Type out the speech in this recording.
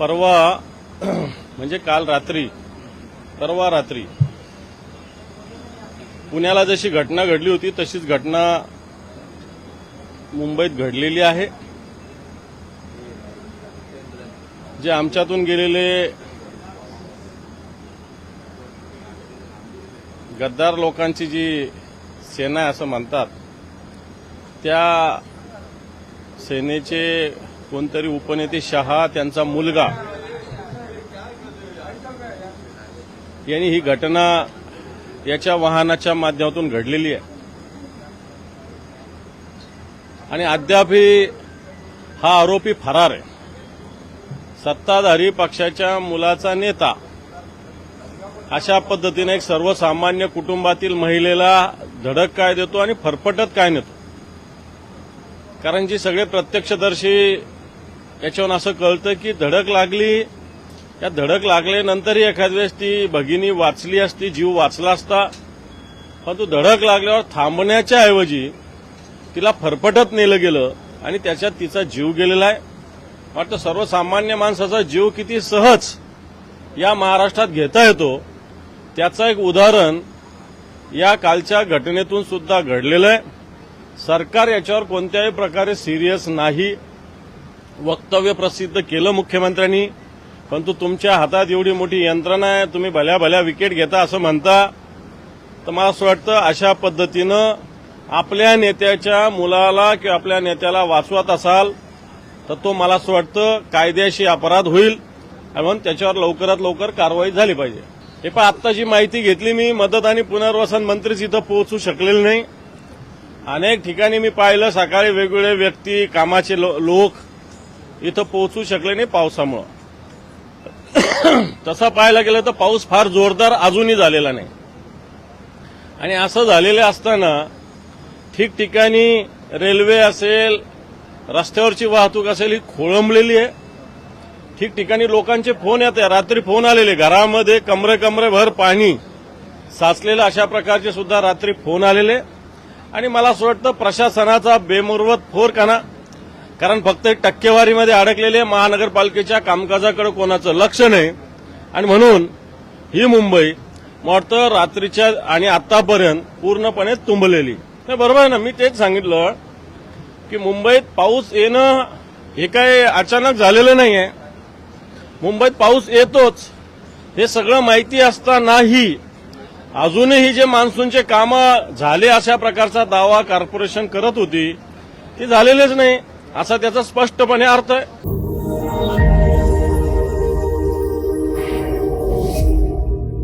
परवा म्हणजे काल रात्री परवा रात्री पुण्याला जशी घटना घडली होती तशीच घटना मुंबईत घडलेली आहे. जे आमच्यातून गेलेले गद्दार लोकांची जी सेना आहे असं म्हणतात त्या सेनेचे कोणतरी उपनेते शहा त्यांचा मुलगा. यांनी ही घटना याच्या वाहनाच्या माध्यमातून घडलेली आहे. आणि अद्यापही हा आरोपी फरार आहे. सत्ताधारी पक्षाच्या मुलाचा नेता अशा पद्धतीने एक सर्वसामान्य कुटुंबातील महिलेला धडक काय देतो आणि फरफटत काय नेतो? कारण जी सगळे प्रत्यक्षदर्शी याच्यावरून असं कळतं की धडक लागली या धडक लागल्यानंतरही एखाद वेळेस ती भगिनी वाचली असती जीव वाचला असता परंतु धडक लागल्यावर थांबण्याच्या ऐवजी तिला फरफटत नेलं गेलं आणि त्याच्यात तिचा जीव गेलेला आहे. वाटतं सर्वसामान्य माणसाचा जीव किती सहज या महाराष्ट्रात घेता येतो त्याचं एक उदाहरण या कालच्या घटनेतून सुद्धा घडलेलं आहे. सरकार याच्यावर कोणत्याही प्रकारे सिरियस नाही. वक्तव्य प्रसिद्ध केलं मुख्यमंत्र्यांनी परंतु तुमच्या हातात एवढी मोठी यंत्रणा आहे तुम्ही भल्या भल्या विकेट घेता असं म्हणता. तर मला असं वाटतं अशा पद्धतीनं आपल्या नेत्याच्या मुलाला किंवा आपल्या नेत्याला वाचवत असाल तर तो मला असं वाटतं कायद्याशी अपराध होईल आणि म्हणून त्याच्यावर लवकरात लवकर कारवाई झाली पाहिजे. हे पण आत्ता जी माहिती घेतली मी मदत आणि पुनर्वसन मंत्रीच इथं पोहोचू शकलेले नाही. अनेक ठिकाणी मी पाहिलं सकाळी वेगवेगळे व्यक्ती कामाचे लो- लोक इथं पोहोचू शकले नाही पावसामुळं. तसा पाहायला गेलं तर पाऊस फार जोरदार अजूनही झालेला नाही. आणि असं झालेलं असताना ठिकठिकाणी रेल्वे असेल रस्त्यावरची वाहतूक असेल ही खोळंबलेली आहे. ठिकठिकाणी लोकांचे फोन येत आहे. रात्री फोन आलेले. घरामध्ये कमरे कमरेभर पाणी साचलेलं अशा प्रकारचे सुद्धा रात्री फोन आलेले. आणि मला असं वाटतं प्रशासनाचा बेमुरवत फोर काना. कारण फक्त एक टक्केवारीमध्ये अडकलेले महानगरपालिकेच्या कामकाजाकडे कोणाचं लक्ष नाही. आणि म्हणून ही मुंबई मला वाटतं रात्रीच्या आणि आतापर्यंत पूर्णपणे तुंबलेली. नाही बरोबर आहे ना? मी तेच सांगितलं की मुंबईत पाऊस येणं हे काय अचानक झालेलं नाही आहे मुंबईत पाऊस येतोच. हे सगळं माहिती असतानाही अजूनही जे मान्सूनचे कामं झाले अशा प्रकारचा दावा कॉर्पोरेशन करत होती ते झालेलेच नाही. असा त्याचा स्पष्टपणे अर्थ आहे.